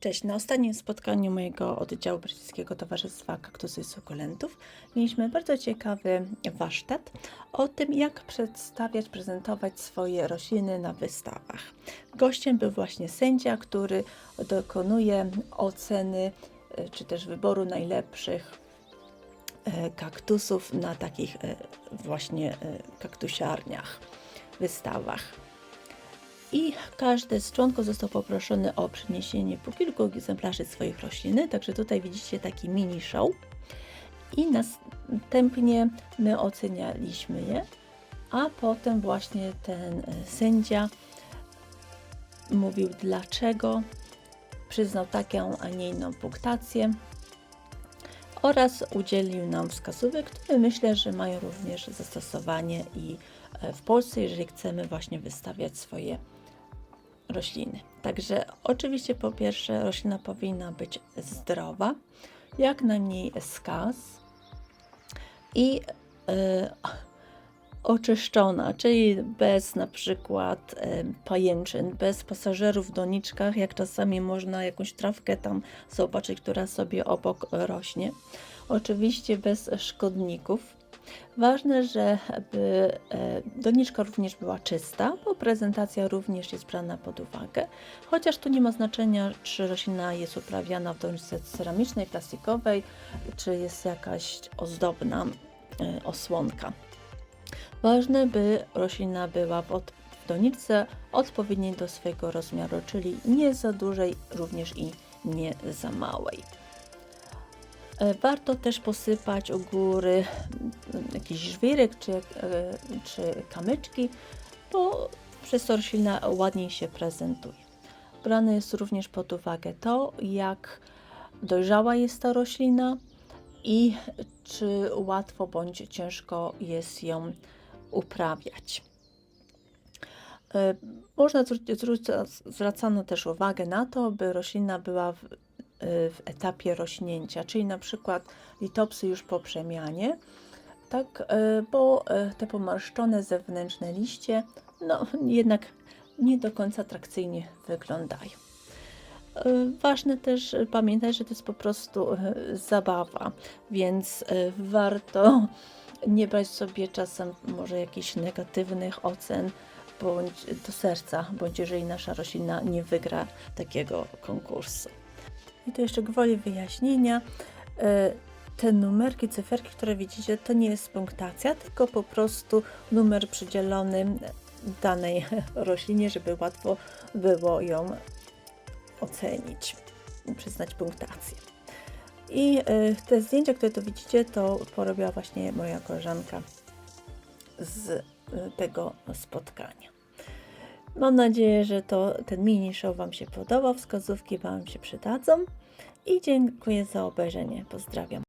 Cześć, na ostatnim spotkaniu mojego oddziału Brytyjskiego Towarzystwa Kaktusy i Sukulentów mieliśmy bardzo ciekawy warsztat o tym, jak przedstawiać, prezentować swoje rośliny na wystawach. Gościem był właśnie sędzia, który dokonuje oceny e, czy też wyboru najlepszych e, kaktusów na takich e, właśnie kaktusiarniach, wystawach. I każdy z członków został poproszony o przyniesienie po kilku egzemplarzy swoich roślin. Także tutaj widzicie taki mini show. I następnie my ocenialiśmy je, a potem właśnie ten e, sędzia mówił dlaczego, przyznał taką, a nie inną punktację oraz udzielił nam wskazówek, które myślę, że mają również zastosowanie i e, w Polsce, jeżeli chcemy właśnie wystawiać swoje rośliny. Także oczywiście po pierwsze roślina powinna być zdrowa, jak najmniej skaz i e, oczyszczona, czyli bez na przykład e, pajęczyn, bez pasażerów w doniczkach, jak czasami można jakąś trawkę tam zobaczyć, która sobie obok rośnie. Oczywiście bez szkodników. Ważne, żeby e, doniczka również była czysta, bo prezentacja również jest brana pod uwagę. Chociaż tu nie ma znaczenia, czy roślina jest uprawiana w doniczce ceramicznej, plastikowej, czy jest jakaś ozdobna e, osłonka. Ważne, by roślina była w, doniczce odpowiedniej do swojego rozmiaru, czyli nie za dużej, również i nie za małej. E, Warto też posypać u góry jakiś żwirek czy, e, czy kamyczki, bo przez to roślina ładniej się prezentuje. Brane jest również pod uwagę to, jak dojrzała jest ta roślina i czy łatwo bądź ciężko jest ją uprawiać. E, Można zwracano też uwagę na to, by roślina była w, e, w etapie rośnięcia, czyli na przykład litopsy już po przemianie, tak, e, bo e, te pomarszczone zewnętrzne liście, no jednak nie do końca atrakcyjnie wyglądają. E, Ważne też pamiętać, że to jest po prostu zabawa, więc warto nie brać sobie czasem może jakichś negatywnych ocen bądź do serca, bądź jeżeli nasza roślina nie wygra takiego konkursu. I to jeszcze gwoli wyjaśnienia. Te numerki, cyferki, które widzicie, to nie jest punktacja, tylko po prostu numer przydzielony danej roślinie, żeby łatwo było ją ocenić, przyznać punktację. I y, te zdjęcia, które tu widzicie, to porobiła właśnie moja koleżanka z y, tego spotkania. Mam nadzieję, że to ten mini show Wam się podobał, wskazówki Wam się przydadzą i dziękuję za obejrzenie. Pozdrawiam.